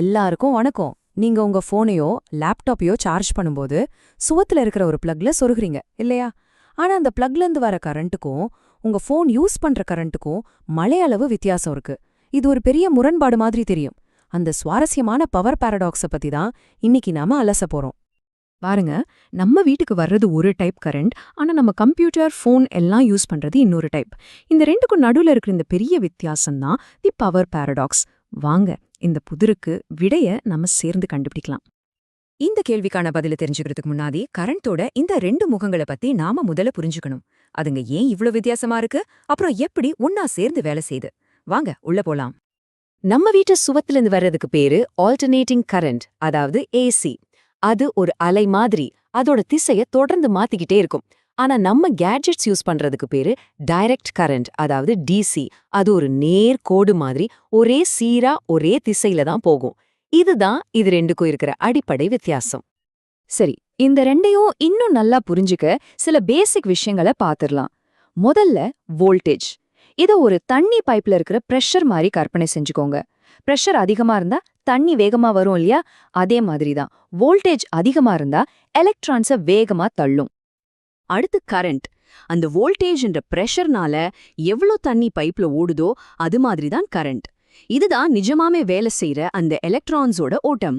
எல்லாருக்கும் வணக்கம். நீங்க உங்க போனையோ லேப்டாப்பையோ சார்ஜ் பண்ணும்போது சுவத்துல இருக்கிற ஒரு பிளக்ல சொருகிறீங்க இல்லையா? ஆனா அந்த பிளக்ல இருந்து வர கரண்ட்டுக்கும் உங்க ஃபோன் யூஸ் பண்ற கரண்ட்டுக்கும் மழையளவு வித்தியாசம் இருக்கு. இது ஒரு பெரிய முரண்பாடு மாதிரி தெரியும். அந்த சுவாரஸ்யமான பவர் பாரடாக்ஸை பத்தி தான் இன்னைக்கு நாம அலச போறோம். பாருங்க நம்ம வீட்டுக்கு வர்றது ஒரு டைப் கரண்ட் ஆனா நம்ம கம்ப்யூட்டர் ஃபோன் எல்லாம் யூஸ் பண்றது இன்னொரு டைப். இந்த ரெண்டுக்கும் நடுவுல இருக்கிற இந்த பெரிய வித்தியாசம் தான் தி பவர் பாரடாக்ஸ். வாங்க இந்த புதிருக்கு விடைய நம்ம சேர்ந்து கண்டுபிடிக்கலாம். இந்த கேள்விக்கான பதில தெரிஞ்சுக்கிறதுக்கு முன்னாடி கரண்டோட இந்த ரெண்டு முகங்களை பத்தி நாம முதல்ல புரிஞ்சுக்கணும். அதுங்க ஏன் இவ்ளோ வித்தியாசமா இருக்கு? அப்புறம் எப்படி ஒன்னா சேர்ந்து வேலை செய்யுது வாங்க உள்ள போலாம். நம்ம வீட்டு சுவத்திலிருந்து வர்றதுக்கு பேரு ஆல்டர்னேட்டிங் கரண்ட் அதாவது ஏசி அது ஒரு அலை மாதிரி அதோட திசைய தொடர்ந்து மாத்திக்கிட்டே இருக்கும். ஆனா நம்ம கேட்ஜெட்ஸ் யூஸ் பண்றதுக்கு பேரு டைரக்ட் கரண்ட் அதாவது டிசி அது ஒரு நேர் கோடு மாதிரி ஒரே சீரா ஒரே திசையில தான் போகும். இதுதான் இது ரெண்டுக்கும் இருக்கிற அடிப்படை வித்தியாசம். சரி இந்த ரெண்டையும் இன்னும் நல்லா புரிஞ்சுக்க சில பேசிக் விஷயங்களை பாத்துரலாம் முதல்ல வோல்டேஜ் இதை ஒரு தண்ணி பைப்ல இருக்கிற பிரஷர் மாதிரி கற்பனை செஞ்சுக்கோங்க. பிரஷர் அதிகமா இருந்தா தண்ணி வேகமா வரும் இல்லையா? அதே மாதிரி தான் வோல்டேஜ் அதிகமா இருந்தா எலக்ட்ரான்ஸ வேகமா தள்ளும். அடுத்து கரண்ட் அந்த வோல்டேஜ்ன்ற பிரஷர்னால எவ்வளோ தண்ணி பைப்ல ஓடுதோ அது மாதிரி தான் கரண்ட் இதுதான் நிஜமாமே வேலை செய்யற அந்த எலக்ட்ரான்ஸோட ஓட்டம்.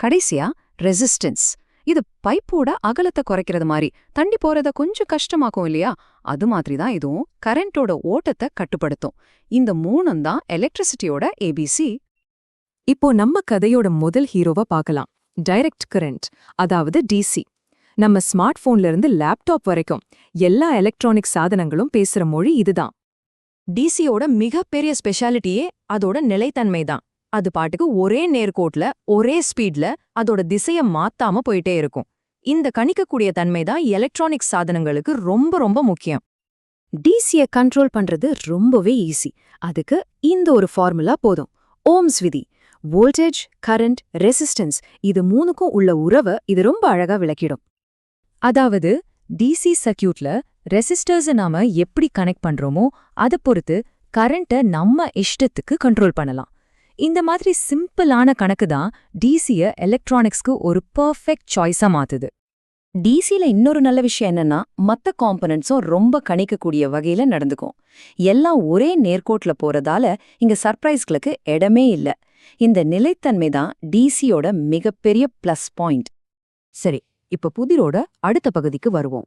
கடைசியா ரெசிஸ்டன்ஸ் இது பைப்போட அகலத்தை குறைக்கிறது மாதிரி. தண்ணி போறத கொஞ்சம் கஷ்டமாக்கும் இல்லையா? அது மாதிரி தான் இதுவும் கரண்டோட ஓட்டத்தை கட்டுப்படுத்தும். இந்த மூணும் தான் எலக்ட்ரிசிட்டியோட ஏபிசி இப்போ நம்ம கதையோட முதல் ஹீரோவை பார்க்கலாம். டைரக்ட் கரண்ட் அதாவது டிசி நம்ம ஸ்மார்ட் போன்ல இருந்து லேப்டாப் வரைக்கும் எல்லா எலக்ட்ரானிக் சாதனங்களும் பேசுற மொழி இதுதான். டிசியோட மிகப்பெரிய ஸ்பெஷாலிட்டியே அதோட நிலைத்தன்மை தான். அது பாட்டுக்கு ஒரே நேர்கோட்ல ஒரே ஸ்பீட்ல அதோட திசைய மாத்தாம போயிட்டே இருக்கும். இந்த கணிக்கக்கூடிய தன்மை தான் எலக்ட்ரானிக் சாதனங்களுக்கு ரொம்ப ரொம்ப முக்கியம். டிசிய கண்ட்ரோல் பண்றது ரொம்பவே ஈஸி அதுக்கு இந்த ஒரு ஃபார்முலா போதும். ஓம்ஸ் விதி வோல்டேஜ் கரண்ட் ரெசிஸ்டன்ஸ் இது மூணுக்கும் உள்ள உறவை இது ரொம்ப அழகா விளக்கிடும். அதாவது டிசி சர்க்கியூட்ல ரெசிஸ்டர்ஸை நாம எப்படி கனெக்ட் பண்றோமோ அதை பொறுத்து கரண்ட்டை நம்ம இஷ்டத்துக்கு கண்ட்ரோல் பண்ணலாம். இந்த மாதிரி சிம்பிளான கணக்கு தான் டிசிய எலக்ட்ரானிக்ஸ்க்கு ஒரு பர்ஃபெக்ட் சாய்ஸா மாத்துது. டிசில இன்னொரு நல்ல விஷயம் என்னன்னா மத்த காம்பனன்ட்ஸும் ரொம்ப கணிக்கக்கூடிய வகையில நடந்துக்கும். எல்லாம் ஒரே நேர்கோட்ல போறதால இங்க சர்ப்ரைஸ்களுக்கு இடமே இல்ல. இந்த நிலைத்தன்மை தான் டிசியோட மிகப்பெரிய ப்ளஸ் பாயிண்ட் சரி இப்ப புதிரோட அடுத்த பகுதிக்கு வருவோம்.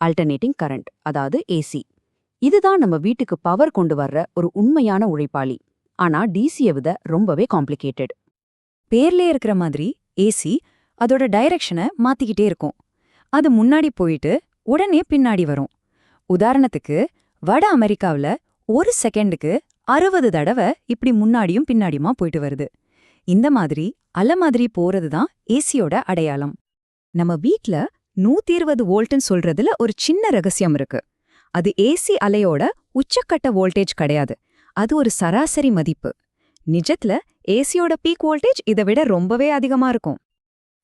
அல்டர்னேட்டிங் கரண்ட் அதாவது ஏசி இதுதான் நம்ம வீட்டுக்கு பவர் கொண்டு வர்ற ஒரு உண்மையான உழைப்பாளி. ஆனா டிசியை விட ரொம்பவே காம்ப்ளிகேட்டட் பேர்லே இருக்கிற மாதிரி ஏசி அதோட டைரக்ஷனை மாத்திக்கிட்டே இருக்கும். அது முன்னாடி போயிட்டு உடனே பின்னாடி வரும். உதாரணத்துக்கு வட அமெரிக்காவுல ஒரு செகண்டுக்கு அறுபது தடவை இப்படி முன்னாடியும் பின்னாடியுமா போயிட்டு வருது. இந்த மாதிரி அல மாதிரி போறது தான் ஏசியோட அடையாளம். நம்ம வீட்ல நூத்தி இருபது வோல்ட்னு சொல்றதுல ஒரு சின்ன ரகசியம் இருக்கு. அது ஏசி அலையோட உச்சக்கட்ட வோல்டேஜ் கிடையாது. அது ஒரு சராசரி மதிப்பு. நிஜத்துல ஏசியோட பீக் வோல்டேஜ் இதை விட ரொம்பவே அதிகமா இருக்கும்.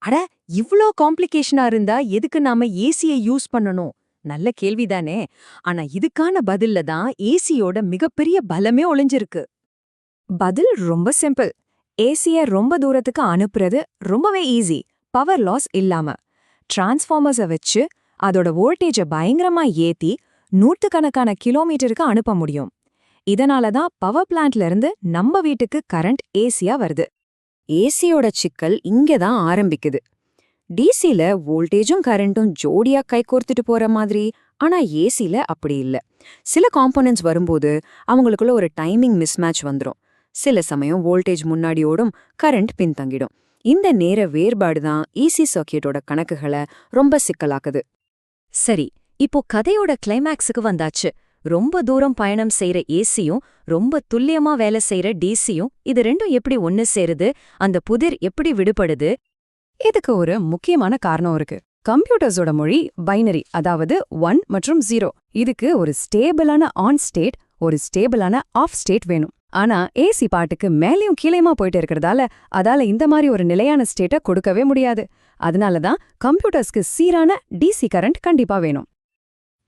அட இவ்ளோ காம்ப்ளிகேஷனா இருந்தா எதுக்கு நாம ஏசியை யூஸ் பண்ணணும்? நல்ல கேள்விதானே ஆனா இதுக்கான பதில்ல தான் ஏசியோட மிகப்பெரிய பலமே ஒளிஞ்சிருக்கு. பதில் ரொம்ப சிம்பிள். ஏசிய ரொம்ப தூரத்துக்கு அனுப்புறது ரொம்பவே ஈஸி பவர் லாஸ் இல்லாம. டிரான்ஸ்ஃபார்மர்ஸை வச்சு அதோட வோல்டேஜை பயங்கரமா ஏத்தி நூற்றுக்கணக்கான கிலோமீட்டருக்கு அனுப்ப முடியும். இதனால தான் பவர் பிளான்ட்ல இருந்து நம்ம வீட்டுக்கு கரண்ட் ஏசியா வருது. ஏசியோட சிக்கல் இங்க தான் ஆரம்பிக்குது. டிசில வோல்டேஜும் கரண்ட்டும் ஜோடியா கைகோர்த்துட்டு போற மாதிரி ஆனா ஏசில அப்படி இல்ல. சில காம்போனன்ட்ஸ் வரும்போது அவங்களுக்குள்ள ஒரு டைமிங் மிஸ்மேட்ச் வந்துரும். சில சமயம் வோல்டேஜ் முன்னாடி ஓடும் கரண்ட் பின்தங்கிடும். இந்த நேர வேறுபாடு தான் ஈசி சர்க்கியூட்டோட கணக்குகளை ரொம்ப சிக்கலாக்குது. சரி இப்போ கதையோட கிளைமேக்ஸுக்கு வந்தாச்சு. ரொம்ப தூரம் பயணம் செய்யற ஏசியும் ரொம்ப துல்லியமா வேலை செய்யற டிசியும் இது ரெண்டும் எப்படி ஒன்னு சேருது? அந்த புதிர் எப்படி விடுபடுது? இதுக்கு ஒரு முக்கியமான காரணம் இருக்கு. கம்ப்யூட்டர்ஸோட மொழி பைனரி அதாவது ஒன் மற்றும் ஜீரோ. இதுக்கு ஒரு ஸ்டேபிளான ஆன் ஸ்டேட் ஒரு ஸ்டேபிளான ஆஃப் ஸ்டேட் வேணும். ஆனா ஏசி பாட்டுக்கு மேலேயும் கீழேயுமா போயிட்டு இருக்கிறதால அதால இந்த மாதிரி ஒரு நிலையான ஸ்டேட்டை கொடுக்கவே முடியாது. அதனால தான் கம்ப்யூட்டர்ஸ்க்கு சீரான டிசி கரண்ட் கண்டிப்பா வேணும்.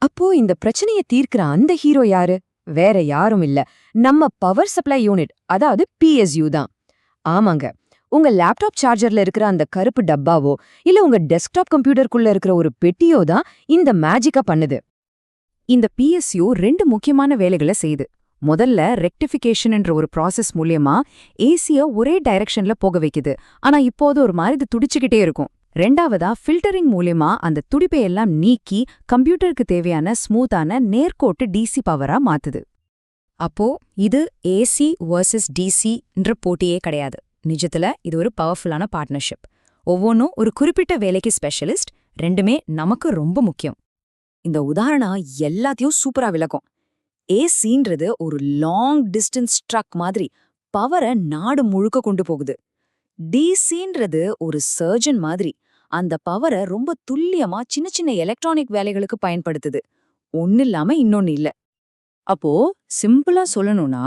அப்போ இந்த பிரச்சனையை தீர்க்கிற அந்த ஹீரோ யாரு? வேற யாரும் இல்ல. நம்ம பவர் சப்ளை யூனிட் அதாவது பிஎஸ்யூ தான். ஆமாங்க. உங்க லேப்டாப் சார்ஜர்ல இருக்கிற அந்த கருப்பு டப்பாவோ இல்ல உங்க டெஸ்க்டாப் கம்ப்யூட்டருக்குள்ள இருக்கிற ஒரு பெட்டியோ தான் இந்த மேஜிக்கா பண்ணுது. இந்த பிஎஸ்யூ ரெண்டு முக்கியமான வேலைகளை செய்யுது. முதல்ல ரெக்டிஃபிகேஷன் என்ற ஒரு ப்ராசஸ் மூலியமா ஏசிய ஒரே டைரக்ஷன்ல போக வைக்குது. ஆனா இப்போது ஒரு மாதிரி இது துடிச்சுக்கிட்டே இருக்கும். ரெண்டாவதா ஃபில்டரிங் மூலியமா அந்த துடிப்பை எல்லாம் நீக்கி கம்ப்யூட்டருக்கு தேவையான ஸ்மூத்தான நேர்கோட்டு டிசி பவரா மாத்துது. அப்போ இது ஏசி வர்சஸ் டிசின்ற போட்டியே கிடையாது. நிஜத்துல இது ஒரு பவர்ஃபுல்லான பார்ட்னர்ஷிப் ஒவ்வொன்றும் ஒரு குறிப்பிட்ட வேலைக்கு ஸ்பெஷலிஸ்ட் ரெண்டுமே நமக்கு ரொம்ப முக்கியம். இந்த உதாரணம் எல்லாத்தையும் சூப்பரா விளக்கும். ஏசின்றது ஒரு லாங் டிஸ்டன்ஸ் ட்ரக் மாதிரி பவரை நாடு முழுக்க கொண்டு போகுது. டிசின்றது ஒரு சர்ஜன் மாதிரி அந்த பவரை ரொம்ப துல்லியமா சின்ன சின்ன எலக்ட்ரானிக் வேலைகளுக்கு பயன்படுத்துது. ஒன்னு இல்லாம இன்னொன்னு இல்ல. அப்போ சிம்பிளா சொல்லணும்னா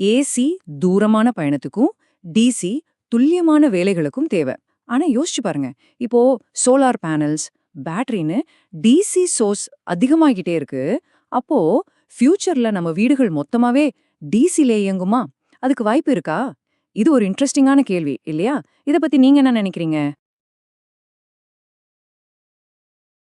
ஏசி தூரமான பயணத்துக்கும் டிசி துல்லியமான வேலைகளுக்கும் தேவை. ஆனா யோசிச்சு பாருங்க. இப்போ சோலார் பேனல்ஸ் பேட்டரின்னு டிசி சோர்ஸ் அதிகமாகிட்டே இருக்கு. அப்போ ஃபியூச்சர்ல நம்ம வீடுகள் மொத்தமாவே டிசிலே இயங்குமா? அதுக்கு வாய்ப்பு இருக்கா? இது ஒரு இன்ட்ரெஸ்டிங்கான கேள்வி இல்லையா? இத பத்தி நீங்க என்ன நினைக்கிறீங்க?